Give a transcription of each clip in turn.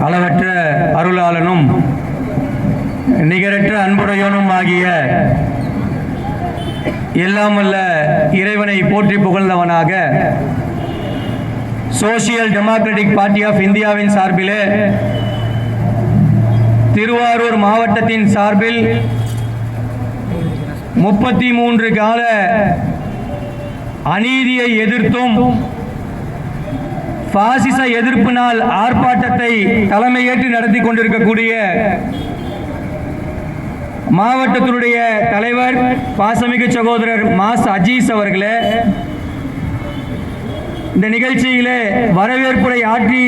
அளவற்ற அருளாளனும் நிகரற்ற அன்புடையவனும் ஆகிய எல்லாம் அல்ல இறைவனை போற்றி புகழ்ந்தவனாக சோசியல் டெமோக்ராட்டிக் பார்ட்டி ஆஃப் இந்தியாவின் சார்பிலே திருவாரூர் மாவட்டத்தின் சார்பில் முப்பத்தி மூன்று கால அநீதியை எதிர்த்தும் பாசிச எதிர்ப்பு நாள் ஆர்ப்பாட்டத்தை தலைமையேற்று நடத்தி கொண்டிருக்கக்கூடிய மாவட்டத்தினுடைய தலைவர் பாசமிகு சகோதரர் மாஸ் அஜீஸ் அவர்களே இந்த நிகழ்ச்சியிலே வரவேற்புரை ஆற்றி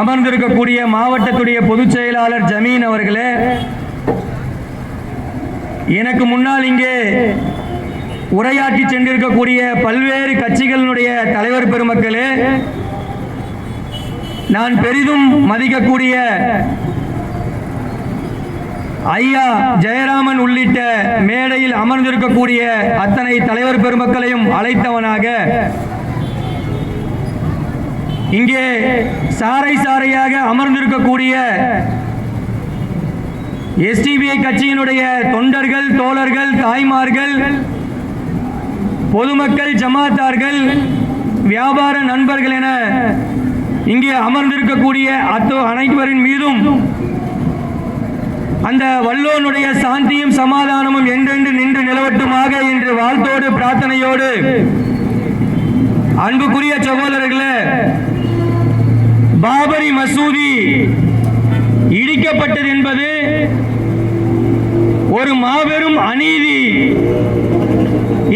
அமர்ந்திருக்கக்கூடிய மாவட்டத்துடைய பொதுச் செயலாளர் ஜமீன் அவர்களே எனக்கு முன்னால் இங்கே உரையாற்றி சென்றிருக்கக்கூடிய பல்வேறு கட்சிகளினுடைய தலைவர் பெருமக்களே நான் பெரிதும் மதிக்கக்கூடிய ஐயா ஜெயராமன் உள்ளிட்ட மேடையில் அமர்ந்திருக்கக்கூடிய அத்தனை தலைவர் பெருமக்களையும் அழைத்தவனாக இங்கே சாரை சாரையாக அமர்ந்திருக்கக்கூடிய எஸ்டிபிஐ கட்சியினுடைய தொண்டர்கள் தோழர்கள் தாய்மார்கள் பொதுமக்கள் ஜமாத்தார்கள் வியாபார நண்பர்கள் என இங்கே அமர்ந்திருக்கக்கூடிய அத்தோ அனைவரின் மீதும் அந்த வல்லோனுடைய சாந்தியும் சமாதானமும் என்றென்று நின்று நிலவட்டுமாக என்று வாழ்த்தோடு பிரார்த்தனையோடு அன்புக்குரிய சகோதரர்களே பாபரி மசூதி இடிக்கப்பட்டது என்பது ஒரு மாபெரும் அநீதி.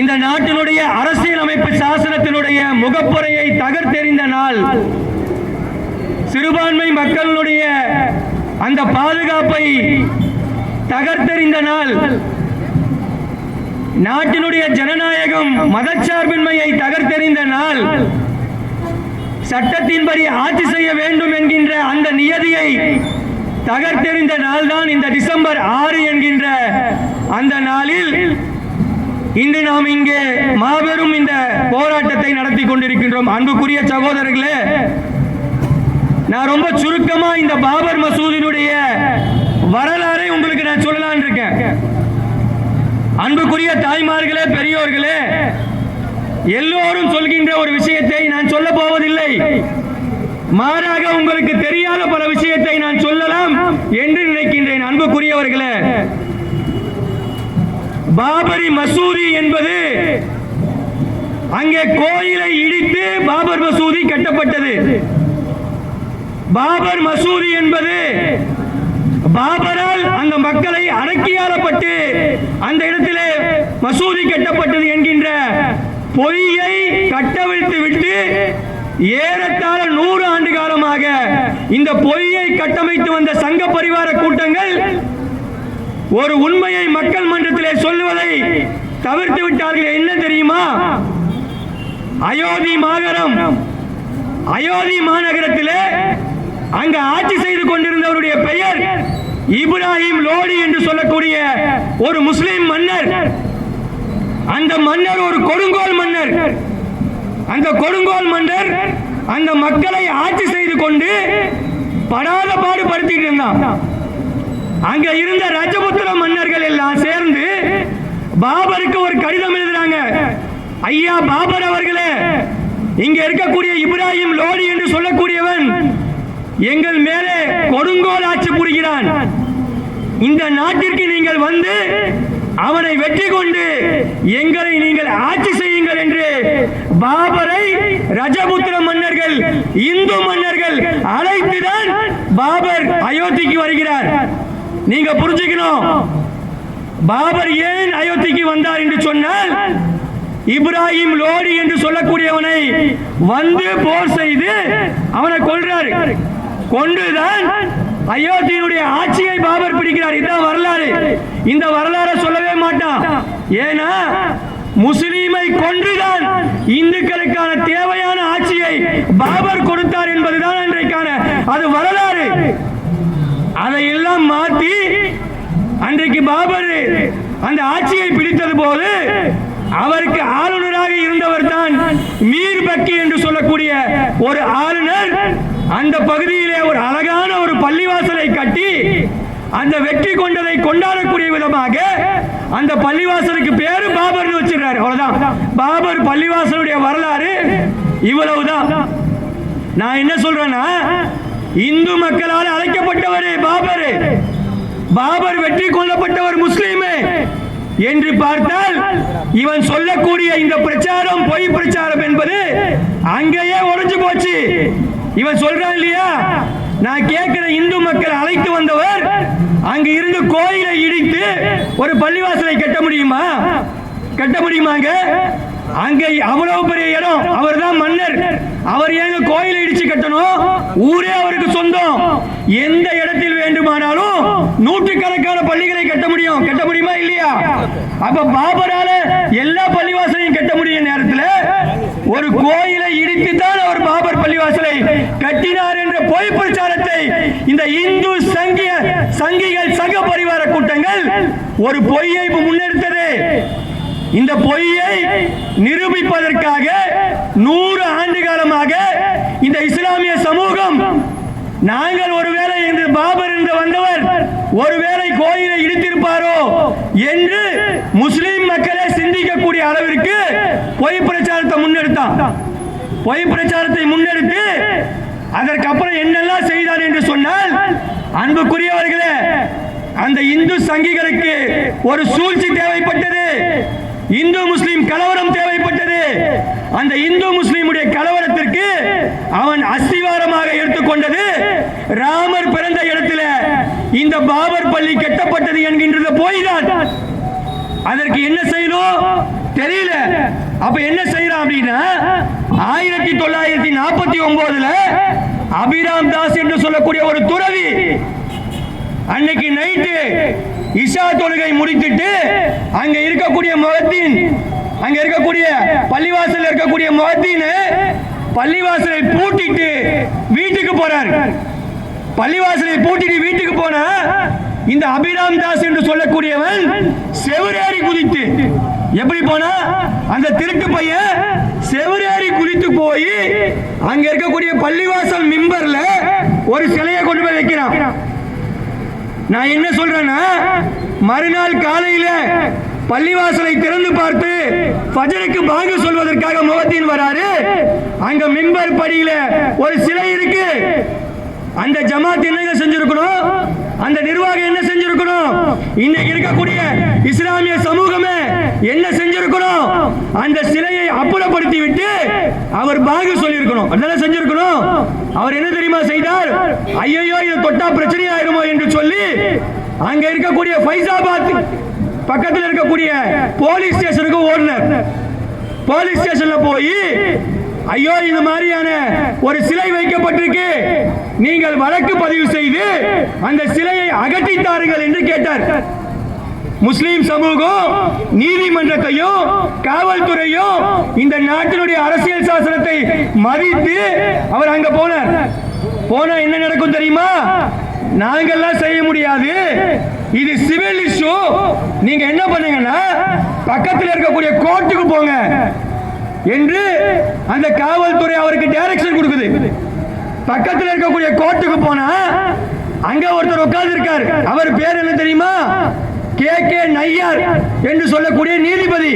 இந்த நாட்டினுடைய அரசியலமைப்பு சாசனத்தினுடைய முகப்புரையை தகர்த்தெறிந்த நாள். சிறுபான்மை மக்களுடைய அந்த பாதுகாப்பை தகர்த்தெறிந்த நாள். நாட்டினுடைய ஜனநாயகம் மதச்சார்பின்மையை தகர்த்தெறிந்த நாள். சட்டத்தின்படி ஆட்சி செய்ய வேண்டும் என்கின்ற அந்த நியதியை தகர்த்தெறிந்த நாள்தான் இந்த டிசம்பர் ஆறு என்கின்ற அந்த நாளில் இன்று நாம் இங்கே மாபெரும் இந்த போராட்டத்தை நடத்தி கொண்டிருக்கின்றோம். அன்புக்குரிய சகோதரர்களே நான் ரொம்ப சுருக்கமா இந்த பாபர் மசூதியினுடைய வரலாறை உங்களுக்கு நான் சொல்லலான் இருக்கேன். அன்புக்குரிய தாய்மார்களே பெரியோர்களே எல்லோரும் சொல்கின்ற ஒரு விஷயத்தை நான் சொல்ல போவதில்லை. மாறாக உங்களுக்கு தெரியாத பல விஷயத்தை நான் சொல்லலாம் என்று நினைக்கின்றேன் அன்புக்குரியவர்களே. பாபரி மசூதி என்பது அங்கே கோயிலை இடித்து பாபர் மசூதி கட்டப்பட்டது. பாபர் மசூதி என்பது பாபரால் அந்த மக்களை அடக்கியாளப்பட்டு அந்த இடத்திலே மசூதி கட்டப்பட்டது என்கின்ற பொய்யை கட்டவிழ்த்து விட்டு ஏறத்தாழ நூறு ஆண்டு காலமாக இந்த பொய்யை கட்டமைத்து வந்த சங்க பரிவார கூட்டங்கள் ஒரு உண்மையை மக்கள் மன்றத்திலே சொல்லுவதை தவிர்த்து விட்டார்கள். என்ன தெரியுமா? அயோத்தி மாநகரம். அயோத்தி மாநகரத்திலே அங்கு ஆட்சி செய்து கொண்டிருந்தவருடைய பெயர் இப்ராஹிம் லோடி என்று சொல்லக்கூடிய ஒரு முஸ்லிம் மன்னர். அந்த மன்னர் ஒரு கொடுங்கோல் மன்னர். அந்த கொடுங்கோல் மன்னர் அந்த மக்களை ஆட்சி செய்து கொண்டு படாத பாடுபடுத்திட்டு இருந்தான். அங்க இருந்த ரஜபுத்திர மன்னர்கள் எல்லாம் சேர்ந்து பாபருக்கு ஒரு கடிதம் எழுதுறாங்க. ஐயா பாபர் அவர்களே இங்க இருக்கக்கூடிய இப்ராஹிம் லோடி என்று சொல்லக்கூடியவன் எங்கள் மேலே கொடுங்கோல் ஆட்சி புரிகிறான். இந்த நாட்டிற்கு நீங்கள் வந்து அவனை வெற்றி கொண்டு எங்களை நீங்கள் ஆட்சி செய்யுங்கள் என்று பாபரை ரஜபுத்திர மன்னர்கள் இந்து மன்னர்கள் அழைத்துதான் பாபர் அயோத்திக்கு வருகிறார். நீங்க புரிஞ்சுக்கணும். பாபர் ஏன் அயோத்திக்கு வந்தார் என்று சொன்னால் இப்ராஹிம் லோடி என்று சொல்லக்கூடியவனை வந்து போர் செய்து அவனை கொள்றாரு கொண்டுதான் அயோத்தியினுடைய ஆட்சியை பாபர் பிடிக்கிறார். இதுதான் வரலாறு. இந்த வரலாறை சொல்லவே மாட்டான். ஏன்னா முஸ்லீமை கொன்றுதான் இந்துக்களுக்கான தேவையான ஆட்சியை பாபர் கொடுத்தார் என்பதுதான் அன்றைக்கான அது வரலாறு. அதையெல்லாம் மாற்றி அன்றைக்கு பாபர் அந்த ஆட்சியை பிடித்தது போது அவருக்கு ஆளுநராக இருந்தவர் தான் மீர் பக்கி என்று சொல்லக்கூடிய ஒரு ஆளுநர் அந்த பகுதியிலே ஒரு அழகான ஒரு பள்ளிவாசலை கட்டி அந்த வெற்றி கொண்டதை கொண்டாடக்கூடிய விதமாக அந்த பள்ளிவாசலுக்கு பேரு பாபர்னு வச்சிருக்காரு அவ்வளவுதான். பாபர் பள்ளிவாசலுடைய வரலாறு இவ்வளவுதான். நான் என்ன சொல்றேன்னா இந்து மக்களால் அழைக்கப்பட்டவர் பாபர். பாபர் வெற்றி கொள்ளப்பட்டவர் முஸ்லீமே என்று பார்த்தால் இவன் சொல்லக்கூடிய இந்த பிரச்சாரம் பொய் பிரச்சாரம் என்பது அங்கேயே உடைஞ்சு போச்சு. இவன் சொல்றான் இல்லையா? நான் கேட்கிற இந்து மக்கள் அழைத்து வந்தவர் அங்கு இருந்து கோயிலை இடித்து ஒரு பள்ளிவாசலை கட்ட முடியுமா? கட்ட முடியுமாங்க? அங்க அவ்வளவு பெரிய இடம். அவர் தான் மன்னர். அவர் ஏங்க கோயிலை இடிச்சு கட்டணும்? ஊரே அவருக்கு சொந்தம். எந்த இடத்தில் வேண்டுமானாலும் நூற்றுக்கணக்கான பள்ளிகளை கட்ட முடியும். கட்ட முடியுமா இல்லையா? அப்ப பாபரால எல்லா பள்ளிவாசலையும் கட்ட முடியும் நேரத்தில். ஒரு கோயிலை இடித்துத்தான் அவர் பாபர் பள்ளிவாசலை கட்டினார் என்ற பொய் பிரச்சாரத்தை இந்த இந்து சங்கிய சங்கிகள் சங்க பரிவார கூட்டங்கள் ஒரு பொய்யை முன்னெடுத்தது. இந்த பொய்யை நிரூபிப்பதற்காக நூறு ஆண்டு காலமாக இந்த இஸ்லாமிய சமூகம் நாங்கள் ஒருவேளை என்று பாபர் என்று வந்தவர் ஒருவேளை கோயிலை இடித்திருப்பாரோ என்று முஸ்லிம் மக்களே சிந்திக்கக்கூடிய அளவிற்கு பொய் முன்னெடுத்தான். பொய் பிரச்சாரத்தை முன்னெடுத்து அதற்கப்புறம் என்னெல்லாம் செய்தார் என்று சொன்னால் அன்புக்குரியவர்களே அந்த இந்து சங்கிகளுக்கு ஒரு சூழ்ச்சி தேவைப்பட்டது. இந்து முஸ்லிம் கலவரம் தேவைப்பட்டது. அந்த இந்து முஸ்லிமுடைய கலவரத்திற்கு அவன் அஸ்திவாரமாக எடுத்துக்கொண்டது. ராமர் பிறந்த இடத்துல இந்த பாபர் பள்ளி கட்டப்பட்டது என்கின்றது போய்தான். அதற்கு என்ன செய்யணும் தெரியல. அப்ப என்ன செய்யறான் அப்படின்னா ஆயிரத்தி தொள்ளாயிரத்தி நாற்பத்தி ஒன்பதுல அபிராம் தாஸ் என்று சொல்லக்கூடிய ஒரு துறவி அன்னைக்கு நைட்டு இஷா தொழுகை முடித்துட்டு அங்க இருக்கக்கூடிய முகத்தின் அங்க இருக்கக்கூடிய பள்ளிவாசல் இருக்கக்கூடிய முகத்தின் பள்ளிவாசலை பூட்டிட்டு வீட்டுக்கு போறார். பள்ளிவாசலை பூட்டிட்டு வீட்டுக்கு போனா இந்த அபிராம் தாஸ் என்று சொல்லக்கூடியவன் செவரேறி குதித்து எப்படி போனா? அந்த திருட்டு பையன் செவரேறி குதித்து போய் அங்க இருக்கக்கூடிய பள்ளிவாசல் மிம்பர்ல ஒரு சிலையை கொண்டு போய் வைக்கிறான். நான் என்ன சொல்றேன்னா மறுநாள் காலையில பள்ளிவாசலை திறந்து பார்த்து ஃபஜருக்கு பாங்கு சொல்வதற்காக முகத்தின் வராரு அங்க மிம்பர் படியில ஒரு சிலை இருக்கு. அந்த ஜமாத் என்ன செஞ்சிருக்கணும்? அந்த நிர்வாகம் என்ன செஞ்சிருக்கணும்? இன்னைக்கு இருக்கக்கூடிய இஸ்லாமிய சமூகமே என்ன செஞ்சிருக்கணும்? அந்த சிலையை அப்புறப்படுத்தி விட்டு அவர் பாகு சொல்லியிருக்கணும். அதெல்லாம் செஞ்சிருக்கணும்? அவர் என்ன தெரியுமா செய்தார்? ஐயோ இது தொட்டா பிரச்சனை ஆயிருமோ என்று சொல்லி அங்க இருக்கக்கூடிய ஃபைசாபாத் பக்கத்தில் இருக்கக்கூடிய போலீஸ் ஸ்டேஷனுக்கு ஓடினர். போலீஸ் ஸ்டேஷன்ல போய் ஐயோ இந்த மாதிரியான ஒரு சிலை வைக்கப்பட்டிருக்கு. நீங்கள் வழக்கு பதிவு செய்து அந்த சிலையை அகற்றி தாருங்கள் என்று கேட்டார். முஸ்லிம் சமூகம் நீதிமன்றத்தையும் காவல்துறையும் இந்த நாட்டினுடைய அரசியல் சாசனத்தை மதித்து அவர் அங்க போனார். போனா என்ன நடக்கும் தெரியுமா? நாங்கெல்லாம் செய்ய முடியாது. இது சிவில் இஷ்யூ. நீங்க என்ன பண்ணுங்கன்னா பக்கத்தில் இருக்கக்கூடிய கோர்ட்டுக்கு போங்க. என்று அந்த காவல்துறை அவருக்கு டைரக்ஷன் கொடுக்குது. பக்கத்தில் இருக்கக்கூடிய கோர்ட்டுக்கு போனா அங்க ஒருத்தர் உட்கார்ந்து இருக்கார் அவர் பேர் என்ன தெரியுமா? கே. கே. நையார் என்று சொல்லக்கூடிய நீதிபதி.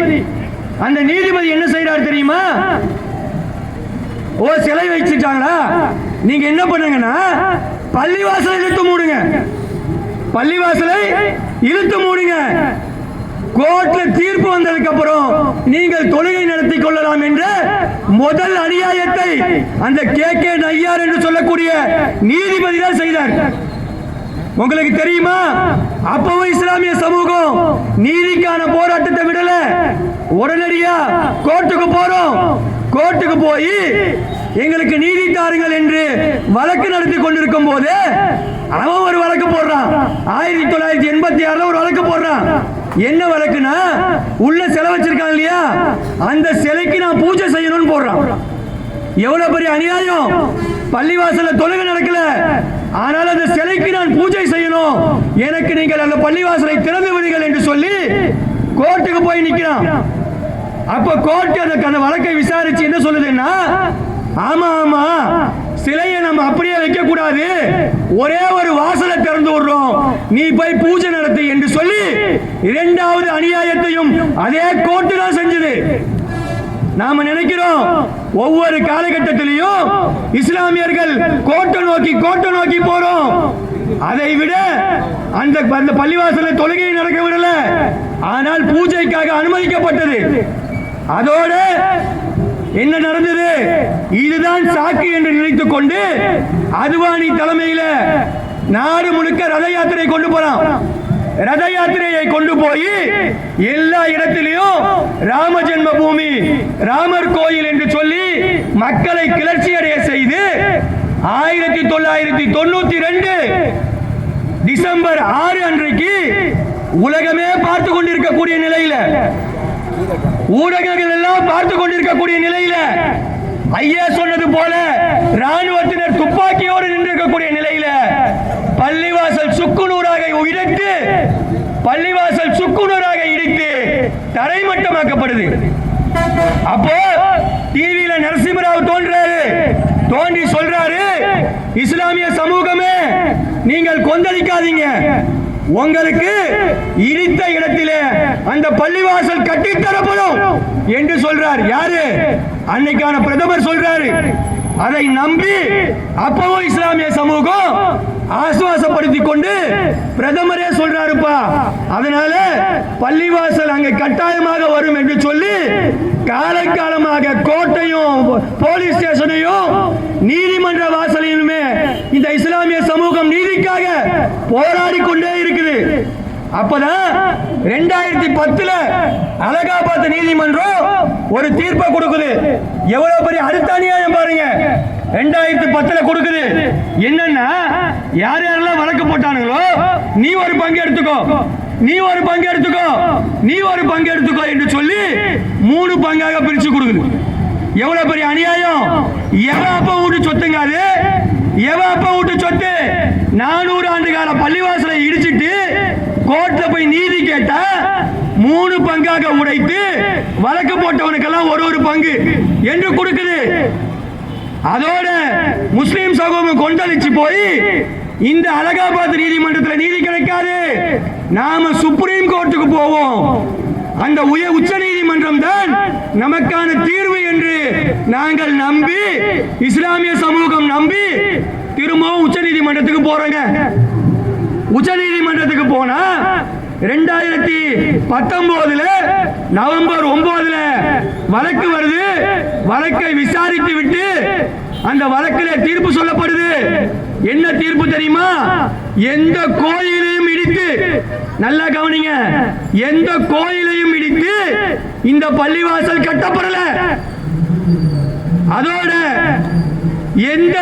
அந்த நீதிபதி என்ன செய்யறார் தெரியுமா? ஓ சிலை வச்சுட்டாங்களா? நீங்க என்ன பண்ணுங்கன்னா பள்ளிவாசலை இழுத்து மூடுங்க. பள்ளிவாசலை இழுத்து மூடுங்க. கோர்ட்ல தீர்ப்பு வந்ததுக்கு அப்புறம் நீங்கள் தொழுகை நடத்தி கொள்ளலாம் என்ற முதல் அநியாயத்தை அந்த கே கே நையார் என்று சொல்லக்கூடிய நீதிபதி தான் செய்தார். உங்களுக்கு தெரியுமா? அப்பவும் இஸ்லாமிய சமூகம் நீதிக்கான போராட்டத்தை விடல. உடனடியா கோர்ட்டுக்கு போறோம். கோர்ட்டுக்கு போய் எங்களுக்கு நீதி தாருங்கள் என்று வழக்கு நடத்தி கொண்டிருக்கும் போது அவன் ஒரு வழக்கு போடுறான். ஆயிரத்தி தொள்ளாயிரத்தி எண்பத்தி ஆறுல ஒரு வழக்கு போடுறான். என்ன வழக்குனா உள்ள சிலை வச்சிருக்காங்க இல்லையா? அந்த சிலைக்கு நான் பூஜை செய்யணும்னு போடுறான். எவ்வளவு பெரிய அநியாயம். பள்ளிவாசல்ல தொழுகை நடக்கல. ஆனால் அந்த சிலைக்கு நான் பூஜை செய்யணும். எனக்கு நீங்கள் அந்த பள்ளிவாசலை திறந்து விடுங்கள் என்று சொல்லி கோர்ட்டுக்கு போய் நிற்கிறான் அப்ப கோர்ட் அந்த அந்த வழக்கை விசாரிச்சு என்ன சொல்லுதுன்னா ஆமா ஆமா. சிலையை நம்ம அப்படியே வைக்க கூடாது ஒரே ஒரு வாசலை திறந்து விடுறோம். நீ போய் பூஜை நடத்து என்று சொல்லி இரண்டாவது அநியாயத்தையும் அதே கோர்ட்டு தான் செஞ்சது. நாம நினைக்கிறோம் ஒவ்வொரு காலகட்டத்திலையும் இஸ்லாமியர்கள் கோட்டை நோக்கி கோட்டை நோக்கி போறோம். அதை விட அந்த அந்த பள்ளிவாசல தொழுகை நடக்க விடல. ஆனால் பூஜைக்காக அனுமதிக்கப்பட்டது. அதோட என்ன நடந்தது? இதுதான் சாக்கு என்று நினைத்துக் கொண்டு அதுவானி தலைமையில நாடு முழுக்க ரத யாத்திரை கொண்டு போறான். ரத யாத்திரையை கொண்டு போய் எல்லா இடத்திலையும் ராம ஜென்ம பூமி ராமர் கோயில் என்று சொல்லி மக்களை கிளர்ச்சி அடைய செய்து ஆயிரத்தி தொள்ளாயிரத்தி தொண்ணூத்தி ரெண்டு டிசம்பர் ஆறு அன்றைக்கு உலகமே பார்த்து கொண்டிருக்கக்கூடிய நிலையில ஊடகங்கள் எல்லாம் பார்த்து கொண்டிருக்கக்கூடிய நிலையில ஐயா சொன்னது போல ராணுவத்தினர் துப்பாக்கியோடு நின்றிருக்கக்கூடிய நிலையில பள்ளிவாசல் சுக்குநூறாக இடித்து பள்ளிவாசல் சுக்குநூறாக இடித்து தரைமட்டமாக்கப்படுது. அப்போ டிவியில நரசிம்மராவ் தோன்றாரு. தோன்றி சொல்றாரு இஸ்லாமிய சமூகமே நீங்கள் கொந்தளிக்காதீங்க. உங்களுக்கு இடித்த இடத்திலே அந்த பள்ளிவாசல் கட்டித்தரப்படும் என்று சொல்றார். யாரு? அன்னைக்கான பிரதமர் சொல்றாரு. அதை நம்பி அப்பவும் இஸ்லாமிய சமூகம் ஆசுவாசப்படுத்தி கொண்டு பிரதமரே சொல்றாருப்பா. அதனால பள்ளிவாசல் அங்க கட்டாயமாக வரும் என்று சொல்லி காலங்காலமாக கோட்டையும் போலீஸ் ஸ்டேஷனையும் நீதிமன்ற வாசலையுமே இந்த இஸ்லாமிய சமூகம் நீதிக்காக போராடி கொண்டே அப்பதான் ரெண்டாயிரத்தி பத்துல அலகாபாத் நீதிமன்றம் ஒரு தீர்ப்பை கொடுக்குது. எவ்வளவு பெரிய அடுத்த அநியாயம் பாருங்க. ரெண்டாயிரத்தி பத்துல கொடுக்குது. என்னன்னா யார் யாரெல்லாம் வழக்கு போட்டானுங்களோ நீ ஒரு பங்கு எடுத்துக்கோ. நீ ஒரு பங்கு எடுத்துக்கோ. நீ ஒரு பங்கு எடுத்துக்கோ என்று சொல்லி மூணு பங்காக பிரிச்சு கொடுக்குது. எவ்வளவு பெரிய அநியாயம்? எவன் அப்ப வீட்டு சொத்துங்க அது? எவன் அப்ப வீட்டு சொத்து? நானூறு ஆண்டு கால பள்ளிவாசலை இடிச்சிட்டு கோர்ட்ல போய் நீதி கேட்டா மூணு பங்காக உடைத்து வழக்கு போட்டவனுக்கெல்லாம் ஒரு ஒரு பங்கு என்று கொடுக்குது. அதோட முஸ்லீம் சமூகம் கொந்தளிச்சு போய் இந்த அலகாபாத் நீதிமன்றத்தில் நீதி கிடைக்காது. நாம சுப்ரீம் கோர்ட்டுக்கு போவோம். அந்த உய உச்ச நீதிமன்றம் தான் நமக்கான தீர்வு என்று நாங்கள் நம்பி இஸ்லாமிய சமூகம் நம்பி திரும்பவும் உச்ச நீதிமன்றத்துக்கு போறோங்க. உச்ச நீதிமன்றத்துக்கு போனா ரெண்டாயிரத்தி பத்தொன்பதுல நவம்பர் ஒன்பதுல வழக்கு வருது. வழக்கை விசாரித்து விட்டு அந்த வழக்கில் தீர்ப்பு சொல்லப்படுது. என்ன தீர்ப்பு தெரியுமா? எந்த கோயிலையும் இடித்து நல்லா கவனிங்க எந்த கோயிலையும் இடித்து இந்த பள்ளிவாசல் கட்டப்படல. அதோட எந்த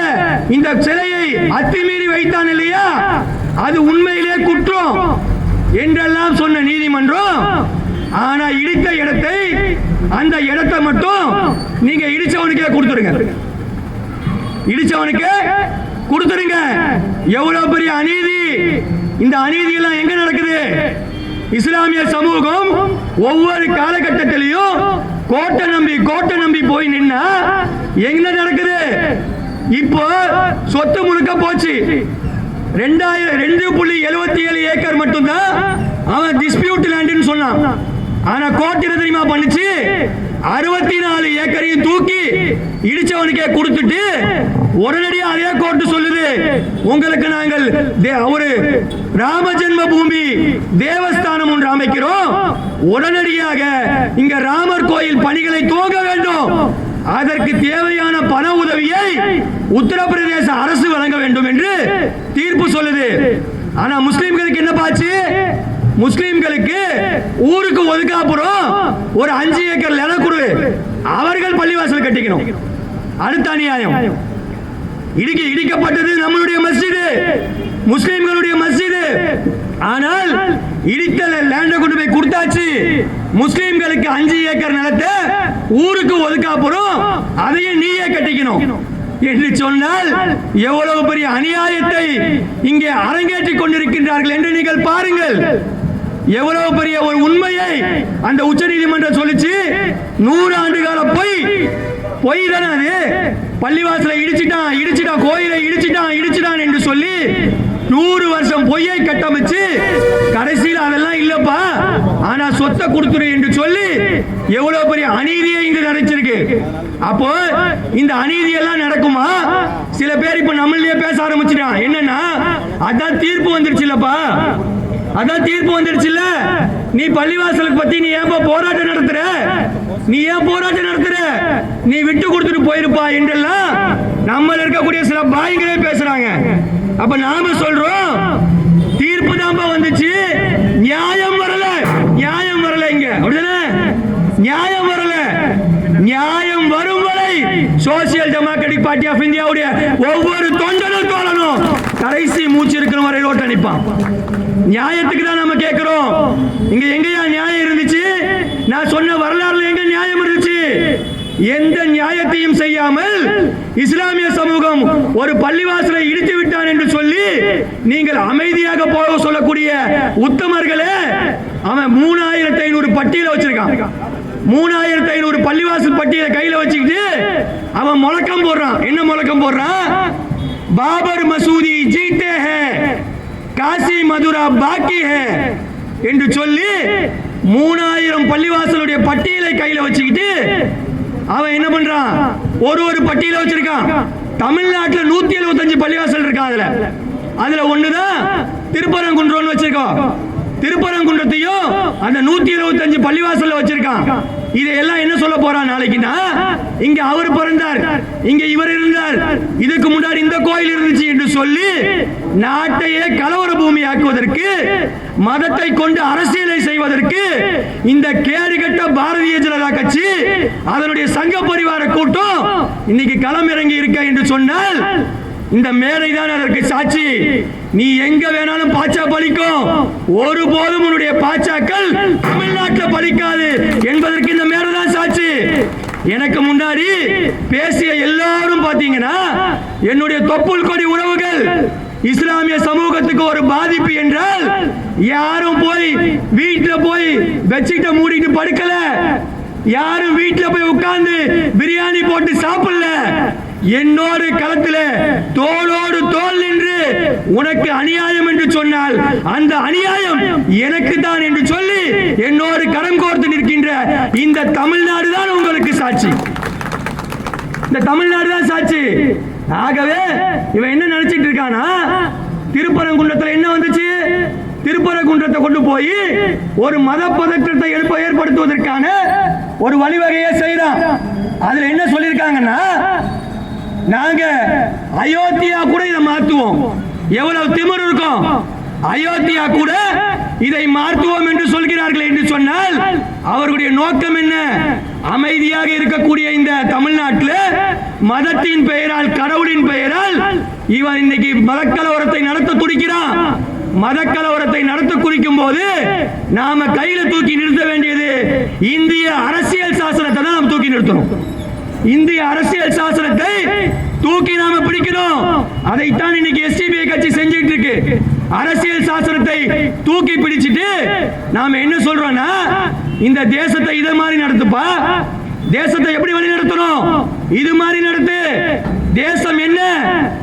இந்த சிலையை அத்துமீறி வைத்தான் இல்லையா? அது உண்மையிலே குற்றம் என்றெல்லாம் சொன்ன நீதிமன்றம் ஆனா இடித்த இடத்தை அந்த இடத்தை மட்டும் நீங்க இடிச்சவனுக்கே கொடுத்துருங்க. இடிச்சவனுக்கே கொடுத்துருங்க. எவ்வளவு பெரிய அநீதி. இந்த அநீதி எல்லாம் எங்க நடக்குது? இஸ்லாமிய சமூகம் ஒவ்வொரு காலகட்டத்திலையும் கோட்டை நம்பி கோட்டை நம்பி போய் நின்னா எங்க நடக்குது? இப்போ சொத்து முழுக்க போச்சு. ரெண்டாயிரம் ரெண்டு புள்ளி எழுபத்தி ஏழு ஏக்கர் மட்டும்தான் அவன் டிஸ்பியூட் லேண்டுன்னு சொன்னான். ஆனா கோர்ட் என்ன தெரியுமா பண்ணுச்சு? அறுபத்தி நாலு ஏக்கரையும் தூக்கி இடிச்சவனுக்கே கொடுத்துட்டு உடனடியாக அதே கோர்ட் சொல்லுது. உங்களுக்கு நாங்கள் தே- ஒரு ராம ஜென்ம பூமி தேவஸ்தானம் ஒன்று அமைக்கிறோம். உடனடியாக இங்க ராமர் கோயில் பணிகளை துவங்க வேண்டும். அதற்கு தேவையான பண உதவியை உத்தரப்பிரதேச அரசு வழங்க வேண்டும் என்று தீர்ப்பு சொல்லுது. ஆனா முஸ்லிம்களுக்கு என்ன பாச்சு முஸ்லிம்களுக்கு ஊருக்கு ஒதுக்காப்புறம் ஒரு அஞ்சு ஏக்கர் நிலம் கொடு அவர்கள் பள்ளிவாசல் கட்டிக்கணும். அடுத்த அநியாயம். இடிக்க இடிக்கப்பட்டது நம்மளுடைய மஸ்ஜிது. முஸ்லிம்களுடைய மஸ்ஜிது. ஆனால் இடித்தல லேண்ட கொண்டு போய் கொடுத்தாச்சு. முஸ்லிம்களுக்கு அஞ்சு ஏக்கர் நிலத்தை ஊருக்கு ஒதுக்காப்புறம். அதையும் நீயே கட்டிக்கணும். என்று சொன்னால் எவ்வளவு பெரிய அநியாயத்தை இங்கே அரங்கேற்றிக் கொண்டிருக்கின்றார்கள் என்று நீங்கள் பாருங்கள். எவ்வளவு பெரிய ஒரு உண்மையை அந்த உச்ச நீதிமன்றம் சொல்லிச்சு. நூறு ஆண்டு கால போய் பொய் தானே அது பள்ளிவாசலை இடிச்சிட்டான் இடிச்சிட்டான் கோயிலை இடிச்சிட்டான் இடிச்சிட்டான் என்று சொல்லி நூறு வருஷம் பொய்யை கட்டமைச்சு கடைசியில் அதெல்லாம் இல்லப்பா. ஆனா சொத்தை கொடுத்துரு என்று சொல்லி எவ்வளவு பெரிய அநீதியை இங்கு நடச்சிருக்கு அப்போ இந்த அநீதி எல்லாம் நடக்குமா? சில பேர் இப்ப நம்மளையே பேச ஆரம்பிச்சிட்டான். என்னன்னா அதான் தீர்ப்பு வந்துருச்சுல்லப்பா அதான் தீர்ப்பு வந்துருச்சுல்ல நீ பள்ளிவாசலுக்கு பத்தி நீ ஏன் போராட்டம் நடத்துற? நீ ஏன் போராட்டம் நடத்துற? நீ விட்டு கொடுத்துட்டு போயிருப்பா என்றெல்லாம் நம்ம இருக்கக்கூடிய சில பாய்களே பேசுறாங்க. அப்ப நாம சொல்றோம் தீர்ப்பு தான் வந்துச்சு. சோசியல் டெமோக்ராட்டிக் பார்ட்டி ஆஃப் இந்தியாவுடைய ஒவ்வொரு தொண்டனும் தோழனும் கடைசி மூச்சு இருக்கிற வரை ரோட்டை நிப்பான் நியாயத்துக்கு தான் நம்ம கேட்கிறோம். இங்க எங்கயா நியாயம் இருந்துச்சு? நான் சொன்ன வரலாறுல எங்க நியாயம் இருந்துச்சு? எந்த நியாயத்தையும் செய்யாமல் இஸ்லாமிய சமூகம் ஒரு பள்ளிவாசலை இடித்து விட்டான் என்று சொல்லி நீங்கள் அமைதியாக போக சொல்லக்கூடிய உத்தமர்களே அவன் மூணாயிரத்தி ஐநூறு பட்டியல வச்சிருக்கான். மூணாயிரத்தி ஐநூறு பள்ளிவாசல் பட்டியலை கையில வச்சுக்கிட்டு அவன் முழக்கம் போடுறான். என்ன முழக்கம் போடுறான்? பாபர் மசூதி ஜீத்தே ஹே காசி மதுரா பாக்கி ஹே என்று சொல்லி மூணாயிரம் பள்ளிவாசலுடைய பட்டியலை கையில வச்சுக்கிட்டு அவன் என்ன பண்றான்? ஒரு ஒரு பட்டியல வச்சிருக்கான். தமிழ்நாட்டில் நூத்தி எழுபத்தஞ்சு பள்ளிவாசல் இருக்கான் அதுல? அதுல ஒண்ணுதான் திருப்பரங்குன்றம்னு வச்சிருக்கோம். திருப்பரங்குன்றத்தையும் அந்த நூத்தி இருபத்தஞ்சு பள்ளிவாசல்ல வச்சிருக்கான். இதையெல்லாம் என்ன சொல்ல போறான் நாளைக்குன்னா இங்க அவர் பிறந்தார் இங்க இவர் இருந்தார் இதுக்கு முன்னாடி இந்த கோயில் இருந்துச்சு என்று சொல்லி நாட்டையே கலவர பூமி ஆக்குவதற்கு மதத்தை கொண்டு அரசியலை செய்வதற்கு இந்த கேடுகட்ட பாரதிய ஜனதா கட்சி அதனுடைய சங்க பரிவார கூட்டம் இன்னைக்கு களம் இறங்கி இருக்க என்று சொன்னால் இந்த மேடை தான் அதற்கு சாட்சி. நீ எங்க வேணாலும் பாச்சா பலிக்கும் ஒருபோதும் உன்னுடைய பாச்சாக்கள் தமிழ்நாட்டில் பலிக்காது என்பதற்கு இந்த மேடை தான் சாட்சி. எனக்கு முன்னாடி பேசிய எல்லாரும் பாத்தீங்கன்னா என்னுடைய தொப்புள் கொடி உறவுகள் இஸ்லாமிய சமூகத்துக்கு ஒரு பாதிப்பு என்றால் யாரும் போய் வீட்டுல போய் பெட்ஷீட்டை மூடிட்டு படுக்கல. யாரும் வீட்டுல போய் உட்கார்ந்து பிரியாணி போட்டு சாப்பிடல. என்னோடு களத்துல தோளோடு தோல் நின்று உனக்கு அநியாயம் என்று சொன்னால் அந்த அநியாயம் எனக்கு தான் என்று சொல்லி என்னோடு கரம் கோர்த்து நிற்கின்ற இந்த தமிழ்நாடு தான் உங்களுக்கு சாட்சி. இந்த தமிழ்நாடு தான் சாட்சி. ஆகவே இவன் என்ன நினைச்சிட்டு இருக்கானா? திருப்பரங்குன்றத்தில் என்ன வந்துச்சு? திருப்பரங்குன்றத்தை கொண்டு போய் ஒரு மத பதற்றத்தை ஏற்படுத்துவதற்கான ஒரு வழிவகையை செய்யறான் அதுல என்ன சொல்லியிருக்காங்கன்னா நாங்க அயோத்தியா கூட இதை மாத்துவோம். எவ்வளவு திமிர் இருக்கும்? அயோத்தியா கூட இதை மாற்றுவோம் என்று சொல்கிறார்கள் என்று சொன்னால் அவர்களுடைய நோக்கம் என்ன? அமைதியாக இருக்கக்கூடிய இந்த தமிழ்நாட்டில் மதத்தின் பெயரால் கடவுளின் பெயரால் இவன் இன்னைக்கு மதக்கலவரத்தை நடத்த துடிக்கிறான். மதக்கலவரத்தை நடத்த குறிக்கும் போது நாம கையில தூக்கி நிறுத்த வேண்டியது இந்திய அரசியல் சாசனத்தை தான் நாம் தூக்கி நிறுத்தணும். இந்திய அரசியல் சாசனத்தை தூக்கி நாம பிடிக்கணும். அதைத்தான் இன்னைக்கு எஸ்டிபிஐ கட்சி செஞ்சிட்டு இருக்கு. அரசியல் சாசனத்தை தூக்கி பிடிச்சிட்டு நாம என்ன சொல்றோம்னா இந்த தேசத்தை இதை மாதிரி நடத்துப்பா. தேசத்தை எப்படி வழி நடத்தணும் இது மாதிரி நடத்து. தேசம் என்ன?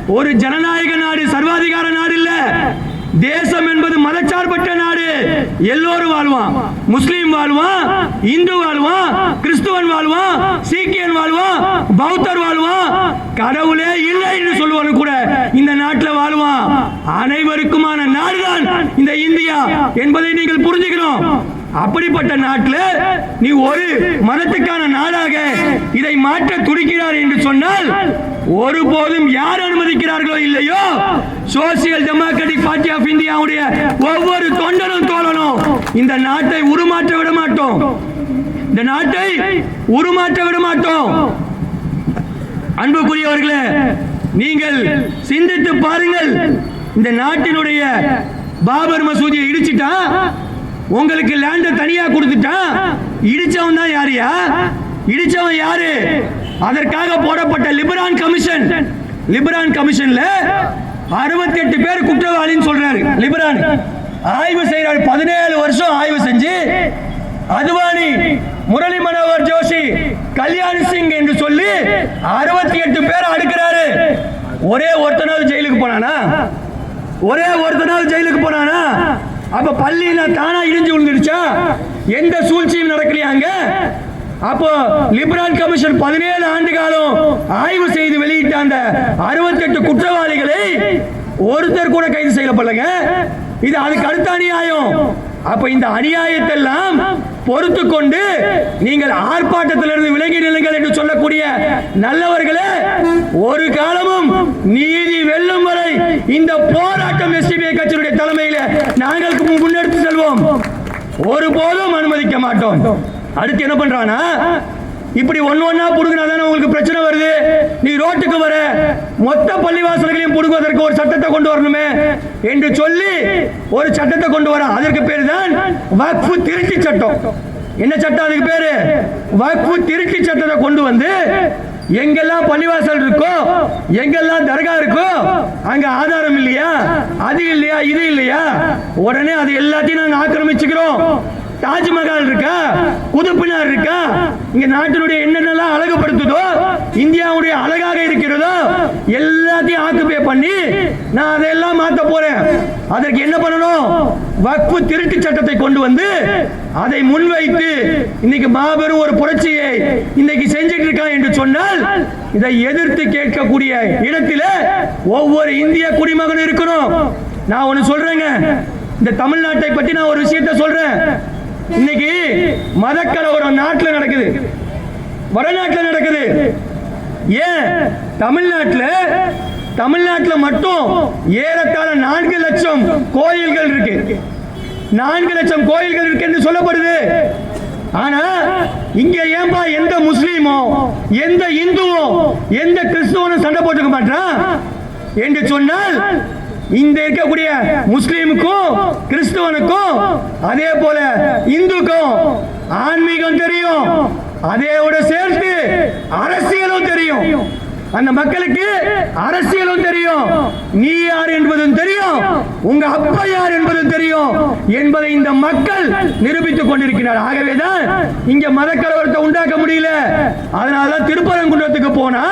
ஒரு ஜனநாயக நாடு சர்வாதிகார நாடு இல்ல. தேசம் என்பது மதச்சார்பற்ற நாடு. எல்லோரும் வாழ்வான் முஸ்லீம் வாழ்வான் இந்து வாழ்வான் கிறிஸ்துவன் வாழ்வான் சீக்கியன் வாழ்வான் பௌத்தர் வாழ்வான் கடவுளே இல்லை என்று சொல்லுவான் கூட இந்த நாட்டில் வாழ்வான் அனைவருக்குமான நாடுதான் இந்த இந்தியா என்பதை நீங்கள் புரிஞ்சுக்கணும். அப்படிப்பட்ட நாட்டில் நீ ஒரு மதத்துக்கான நாடாக இதை மாற்ற துடிக்கிறார் என்று சொன்னால் ஒருபோதும் யார் அனுமதிக்கிறார்களோ இல்லையோ சோசியல் டெமோக்ராட்டிக் பார்ட்டி ஆஃப் இந்தியாவுடைய ஒவ்வொரு தொண்டனும் தோழனும் இந்த நாட்டை உருமாற்ற விட மாட்டோம். இந்த நாட்டை உருமாற்ற விட மாட்டோம். அன்புக்குரியவர்களே நீங்கள் சிந்தித்து பாருங்கள். இந்த நாட்டினுடைய பாபர் மசூதியை இடிச்சிட்டா உங்களுக்கு லேண்ட தனியா கொடுத்துட்டா இடிச்சவன் தான் யாரியா இடிச்சவன் யாரு? அதற்காக போடப்பட்ட லிபரான் கமிஷன் லிபரான் கமிஷன்ல 68 பேர் குற்றவாளின்னு சொல்றாரு லிபரான் ஆய்வு செய்யறாரு பதினேழு வருஷம் ஆய்வு செஞ்சு அத்வானி முரளி மனோகர் ஜோஷி கல்யாண் சிங் என்று சொல்லி அறுபத்தி எட்டு பேர் அடுக்கிறாரு. ஒரே ஒருத்தனாவது ஜெயிலுக்கு போனானா? ஒரே ஒருத்தனாவது ஜெயிலுக்கு போனானா? அப்ப பள்ளியில தானா இடிஞ்சு விழுந்துடுச்சா? எந்த சூழ்ச்சியும் நடக்கலையாங்க அப்போ லிபரல் கமிஷன் பதினேழு ஆண்டு காலம் ஆய்வு செய்து வெளியிட்ட அந்த அறுபத்தெட்டு குற்றவாளிகளை ஒருத்தர் கூட கைது செய்யப்படலங்க. இது அதுக்கு அடுத்த அநியாயம். அப்ப இந்த அநியாயத்தை எல்லாம் பொறுத்து கொண்டு நீங்கள் ஆர்ப்பாட்டத்திலிருந்து விலகி நில்லுங்கள் என்று சொல்லக்கூடிய நல்லவர்களே ஒரு காலமும் நீதி வெல்லும் வரை இந்த போராட்டம் எஸ்டிபிஐ கட்சியினுடைய தலைமையில நாங்கள் முன்னெடுத்து செல்வோம். ஒருபோதும் அனுமதிக்க மாட்டோம். அடுத்து என்ன பண்றானா இப்படி ஒன்னு ஒன்னா புடுங்கினா தானே உங்களுக்கு பிரச்சனை வருது? நீ ரோட்டுக்கு வர. மொத்த பள்ளிவாசல்களையும் புடுங்குவதற்கு ஒரு சட்டத்தை கொண்டு வரணுமே என்று சொல்லி ஒரு சட்டத்தை கொண்டு வர. அதற்கு பேர் தான் வக்ஃபு திருச்சி சட்டம். என்ன சட்டம் அதுக்கு பேரு? வக்ஃபு திருச்சி சட்டத்தை கொண்டு வந்து எங்கெல்லாம் பள்ளிவாசல் இருக்கோ எங்கெல்லாம் தர்கா இருக்கோ அங்க ஆதாரம் இல்லையா? அது இல்லையா? இது இல்லையா? உடனே அது எல்லாத்தையும் நாங்க ஆக்கிரமிச்சுக்கிறோம். தாஜ்மஹால் இருக்கா? குதுப்பினார் இருக்கா? இங்க நாட்டினுடைய என்னென்னலாம் அழகுபடுத்துதோ இந்தியாவுடைய அழகாக இருக்கிறதோ எல்லாத்தையும் ஆக்குபே பண்ணி நான் அதையெல்லாம் மாத்த போறேன். அதற்கு என்ன பண்ணணும்? வக்ஃபு திருட்டு சட்டத்தை கொண்டு வந்து அதை முன்வைத்து இன்னைக்கு மாபெரும் ஒரு புரட்சியை இன்னைக்கு செஞ்சிட்டு இருக்கான் என்று சொன்னால் இதை எதிர்த்து கேட்கக்கூடிய இடத்துல ஒவ்வொரு இந்திய குடிமகன் இருக்கணும். நான் ஒன்னு சொல்றேங்க. இந்த தமிழ்நாட்டை பற்றி நான் ஒரு விஷயத்த சொல்றேன். இன்னைக்கு மதக்கலவரம் நாட்டில் நடக்குது. வடநாட்டில் நடக்குது. ஏன்? தமிழ்நாட்டில் தமிழ்நாட்டில் மட்டும் ஏறத்தாழ நான்கு லட்சம் கோயில்கள் இருக்கு. நான்கு லட்சம் கோயில்கள் இருக்கு என்று சொல்லப்படுது. ஆனா இங்க ஏன்பா எந்த முஸ்லீமோ எந்த இந்துவோ எந்த கிறிஸ்துவனும் சண்டை போட்டுக்க மாட்டான் என்று சொன்னால் இந்த இருக்கக்கூடிய முஸ்லீமுக்கும் கிறிஸ்துவனுக்கும் அதே போல இந்துக்கும் ஆன்மீகம் தெரியும் அதையோட சேர்த்து அரசியலும் தெரியும். அந்த மக்களுக்கு அரசியலும் தெரியும். நீ யார் என்பதும் தெரியும். உங்க அப்பா யார் என்பதும் தெரியும். என்பதை இந்த மக்கள் நிரூபித்துக் கொண்டிருக்கிறார். ஆகவேதான் இங்க மத கலவரத்தை உண்டாக்க முடியல. அதனாலதான் திருப்பரங்குன்றத்துக்கு போனா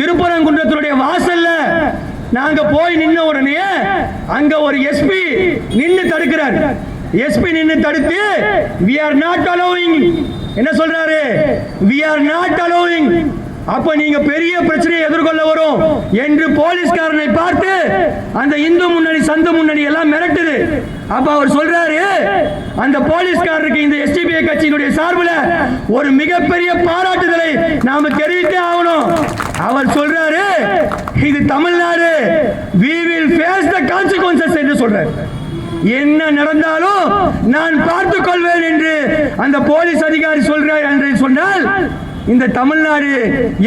திருப்பரங்குன்றத்தினுடைய வாசல்ல நாங்க போய் நின்ன உடனே அங்க ஒரு எஸ்பி நின்னு தடுக்கிறார். எஸ்பி நின்னு தடுத்து வி ஆர் நாட் அலோவிங் என்ன சொல்றாரு? வி ஆர் நாட் அலோவிங் அப்ப நீங்க பெரிய பிரச்சனையை எதிர்கொள்ள வரும் என்று போலீஸ்காரனை பார்த்து அந்த இந்து முன்னணி சந்து முன்னணி எல்லாம் மிரட்டுது. அப்ப அவர் சொல்றாரு அந்த போலீஸ்காரருக்கு இந்த எஸ்டிபிஐ கட்சியினுடைய சார்பில் ஒரு மிகப்பெரிய பாராட்டுதலை நாம தெரிவித்தே ஆகணும். அவர் சொல்றாரு இது Tamil Nadu we will face the consequences என்று சொல்றாரு. என்ன நடந்தாலும் நான் பார்த்துக் கொள்வேன் என்று அந்த போலீஸ் அதிகாரி சொல்றார் என்று சொன்னால் இந்த தமிழ்நாடு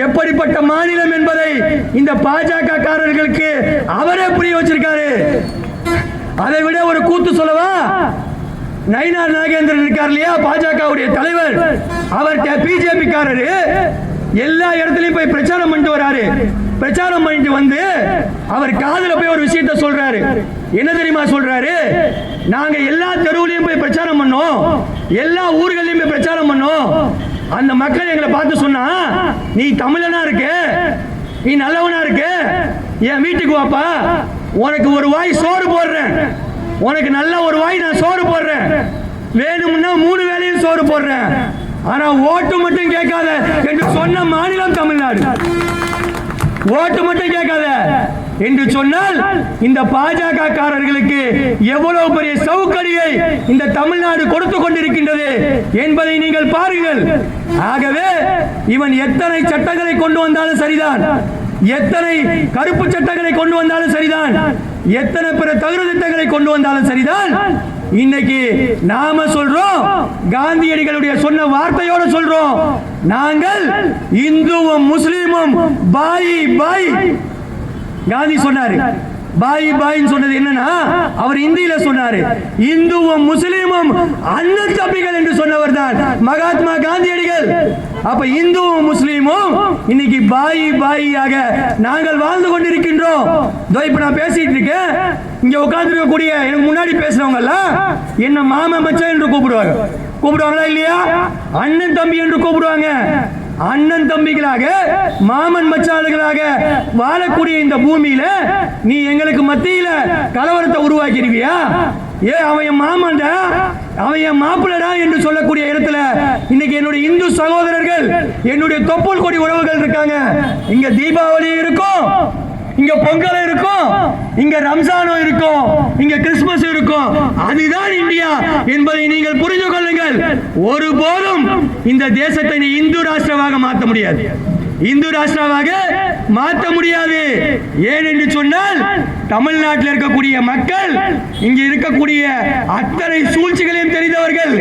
எப்படிப்பட்ட மாநிலம் என்பதை இந்த பாஜக காரர்களுக்கு அவரே புரிய வச்சிருக்காரு. அதை விட ஒரு கூத்து சொல்லவா? நயினார் நாகேந்திரன் இருக்கார் இல்லையா? பாஜகவுடைய தலைவர். அவர் பிஜேபி காரரு எல்லா இடத்துலயும் போய் பிரச்சாரம் பண்ணிட்டு வராரு. பிரச்சாரம் பண்ணிட்டு வந்து அவர் காதல போய் ஒரு விஷயத்த சொல்றாரு. என்ன தெரியுமா சொல்றாரு? நாங்க எல்லா தெருவுலயும் போய் பிரச்சாரம் பண்ணோம். எல்லா ஊர்களையும் போய் பிரச்சாரம் பண்ணோம். அந்த மக்கள் எங்களை பார்த்து சொன்னா நீ தமிழனா இருக்க? நீ நல்லவனா இருக்க? என் வீட்டுக்கு வாப்பா. உனக்கு ஒரு வாய் சோறு போடுறேன். உனக்கு நல்ல ஒரு வாய் நான் சோறு போடுறேன். வேணும்னா மூணு வேளையும் சோறு போடுறேன். ஆனா ஓட்டு மட்டும் கேட்காத என்று சொன்ன மாநிலம் தமிழ்நாடு. ஓட்டு மட்டும் கேட்காத என்று சொன்னால் இந்த பாஜக காரர்களுக்கு எவ்வளவு பெரிய சவுக்கடியை இந்த தமிழ்நாடு கொடுத்து கொண்டிருக்கின்றது என்பதை நீங்கள் பாருங்கள். ஆகவே இவன் எத்தனை சட்டங்களை கொண்டு வந்தாலும் சரிதான். எத்தனை கருப்பு சட்டங்களை கொண்டு வந்தாலும் சரிதான். எத்தனை பிற தகுதி திட்டங்களை கொண்டு வந்தாலும் சரிதான். இன்னைக்கு நாம சொல்றோம் காந்தியடிகளுடைய சொன்ன வார்த்தையோட சொல்றோம். நாங்கள் இந்துவும் முஸ்லீமும் பாய் பாய். காந்தி சொன்னாரு பாய் பாய்ன்னு சொன்னது என்னன்னா அவர் இந்தியில சொன்னாரு. இந்துவும் முஸ்லீமும் அண்ணன் தம்பிகள் என்று சொன்னவர் தான் மகாத்மா காந்தியடிகள். அப்ப இந்துவும் முஸ்லீமும் இன்னைக்கு பாய் பாயாக நாங்கள் வாழ்ந்து கொண்டிருக்கின்றோம். இப்ப நான் பேசிட்டு இருக்கேன். இங்க உட்கார்ந்து இருக்கக்கூடிய எனக்கு முன்னாடி பேசுறவங்க எல்லாம் என்ன மாமன் மச்சான் என்று கூப்பிடுவாங்க. கூப்பிடுவாங்களா இல்லையா? அண்ணன் தம்பி என்று கூப்பிடுவாங்க. அண்ணன் தம்பிகளாக மாமன் மச்சாளுகளாக வாழக்கூடிய இந்த பூமியில நீ எங்களுக்கு மத்தியில கலவரத்தை உருவாக்கிடுவியா ஏ அவன் என் மாமன்டா? அவன் என் மாப்பிள்ளடா என்று சொல்லக்கூடிய இடத்துல இன்னைக்கு என்னுடைய இந்து சகோதரர்கள் என்னுடைய தொப்புள் கொடி உறவுகள் இருக்காங்க. இங்க தீபாவளி இருக்கும். இங்க பொங்கல் இருக்கும் இங்க ரம்ஜானும் இருக்கும் இங்க கிறிஸ்துமஸ் இருக்கும். அதுதான் இந்தியா என்பதை நீங்கள் புரிந்து கொள்ளுங்கள். ஒருபோதும் இந்த தேசத்தை நீ இந்து ராஷ்டிரமாக மாற்ற முடியாது. இந்து ராஷ்டிராவாக மாற்ற முடியாது. ஏன் என்று சொன்னால் தமிழ்நாட்டில் இருக்கக்கூடிய மக்கள் இங்கு இருக்கக்கூடிய அத்தனை சூழ்ச்சிகளையும் தெரிந்தவர்கள்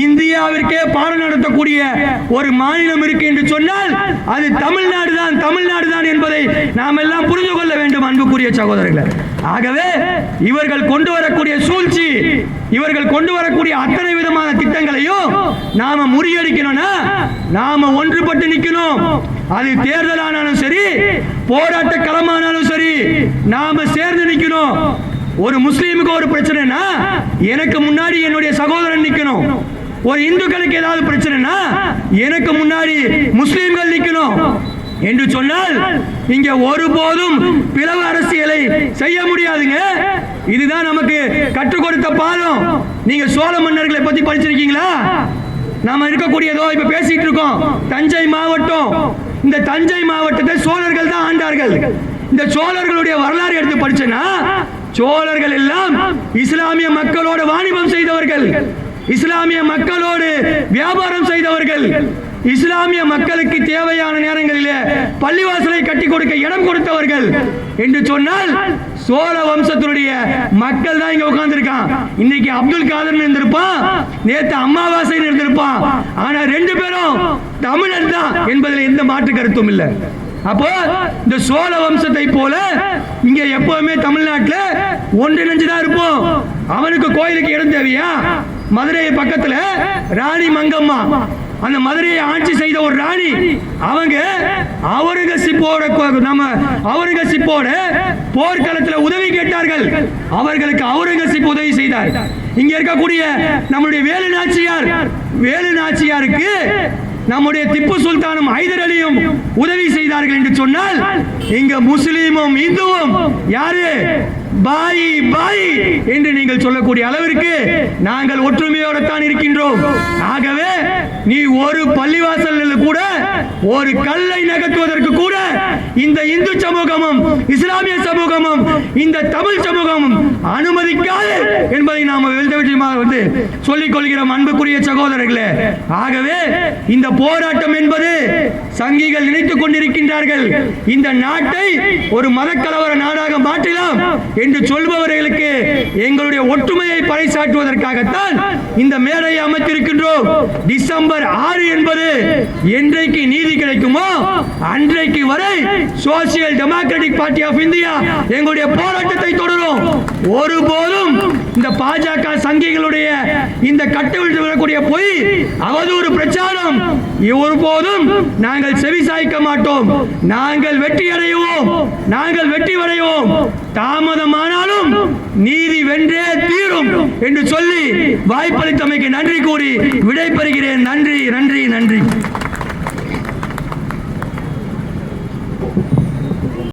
இந்தியாவிற்கே பாடம் நடத்தக்கூடிய ஒரு மாநிலம் இருக்கு என்று சொன்னால் அது தமிழ்நாடு தான் தமிழ்நாடு தான் என்பதை நாம் எல்லாம் புரிந்து கொள்ள வேண்டும் அன்புக்குரிய சகோதரர்களே. ஆகவே இவர்கள் கொண்டு வரக்கூடிய சூழ்ச்சி இவர்கள் கொண்டு வரக்கூடிய அத்தனை விதமான திட்டங்களையும் நாம முறியடிக்கணும்னா நாம ஒன்றுபட்டு நிற்கணும் அது தேர்தல் ஆனாலும் சரி போராட்ட களமானாலும் சரி நாம சேர்ந்து நிற்கணும் ஒரு முஸ்லீமுக்கு ஒரு பிரச்சனைனா எனக்கு முன்னாடி என்னுடைய சகோதரன் நிற்கணும் ஒரு இந்துக்களுக்கு ஏதாவது பிரச்சனைனா எனக்கு முன்னாடி முஸ்லீம்கள் நிற்கணும் என்று சொன்னால் இங்க ஒருபோதும் பிளவு அரசியலை செய்ய முடியாதுங்க. இதுதான் நமக்கு கற்றுக் கொடுத்த பாடம். நீங்க சோழ மன்னர்களை பத்தி படிச்சிருக்கீங்களா? நாம இருக்கக்கூடியதோ இப்ப பேசிட்டு இருக்கோம். தஞ்சை மாவட்டம். இந்த தஞ்சை மாவட்டத்தை சோழர்கள் தான் ஆண்டார்கள். இந்த சோழர்களுடைய வரலாறு எடுத்து படிச்சேன்னா சோழர்கள் எல்லாம் இஸ்லாமிய மக்களோடு வாணிபம் செய்தவர்கள். இஸ்லாமிய மக்களோடு வியாபாரம் செய்தவர்கள். இஸ்லாமிய மக்களுக்கு தேவையான நேரங்களிலே பள்ளிவாசலை கட்டி கொடுக்க இடம் கொடுத்தவர்கள். என்று சொன்னால் சோழ வம்சத்தினுடைய மக்கள் தான் இங்க உட்கார்ந்துருக்கான். இன்னைக்கு அப்துல் காதர் இருந்திருப்பான் நேத்து அம்மாவாசை இருந்திருப்பான். ஆனா ரெண்டு பேரும் தமிழர் தான் என்பதில் எந்த மாற்று கருத்தும் இல்லை. அப்போ இந்த சோழ வம்சத்தை போல இங்க எப்பவுமே தமிழ்நாட்டில் ஒன்றிணைஞ்சு தான் இருப்போம். அவனுக்கு கோயிலுக்கு இடம் தேவையா? மதுரை பக்கத்துல ராணி மங்கம்மா. அந்த மதுரையை ஆட்சி செய்த ஒரு ராணி. அவங்க அவுரங்கசீப்போட கோ- நம்ம அவுரங்கசீப்போட போர்க்களத்தில் உதவி கேட்டார்கள். அவர்களுக்கு அவுரங்கசீப் உதவி செய்தார். இங்க இருக்கக்கூடிய நம்மளுடைய வேலு நாச்சியார் வேலு நாச்சியாருக்கு நம்முடைய திப்பு சுல்தானும் ஹைதர் அலியும் உதவி செய்தார்கள் என்று சொன்னால் இங்க முஸ்லீமும் இந்துவும் யாரு? பாய் பாய் என்று நீங்கள் சொல்லக்கூடிய அளவிற்கு நாங்கள் ஒற்றுமையோடு தான் இருக்கின்றோம். ஆகவே நீ ஒரு பள்ளிவாசலில் கூட ஒரு கல்லை நகர்த்துவதற்கு கூட இந்த இந்து சமூகமும் இஸ்லாமிய சமூகமும் இந்த தமிழ் சமூகமும் அனுமதிக்காது என்பதை நாம் எழுதவிட்டமாக வந்து சொல்லிக் கொள்கிறோம். அன்புக்குரிய சகோதரர்களே ஆகவே இந்த போராட்டம் என்பது சங்கிகள் நினைத்துக் கொண்டிருக்கின்றார்கள். இந்த நாட்டை ஒரு மதக்கலவர நாடாக மாற்றலாம் என்று சொல்பவர்களுக்கு எங்களுடைய ஒற்றுமையை பறைசாற்றுவதற்காகத்தான் இந்த மேடையை அமைத்திருக்கின்றோம். டிசம்பர் ஆறு என்பது என்றைக்கு நீதி கிடைக்குமோ அன்றைக்கு வரை social democratic party of India எங்களுடைய போராட்டத்தை தொடரும். ஒருபோதும் இந்த பாஜக சங்கிகளுடைய இந்த கட்டவிழ்த்து வரக்கூடிய பொய் அவதூறு பிரச்சாரம் ஒருபோதும் நாங்கள் செவி சாய்க்க மாட்டோம். நாங்கள் வெற்றி அடைவோம். நாங்கள் வெற்றி அடைவோம் தாமதமானாலும் நீதி வென்றே தீரும் என்று சொல்லி வாய்ப்பளித்தமைக்கு நன்றி கூறி விடைபெறுகிறேன். நன்றி நன்றி நன்றி.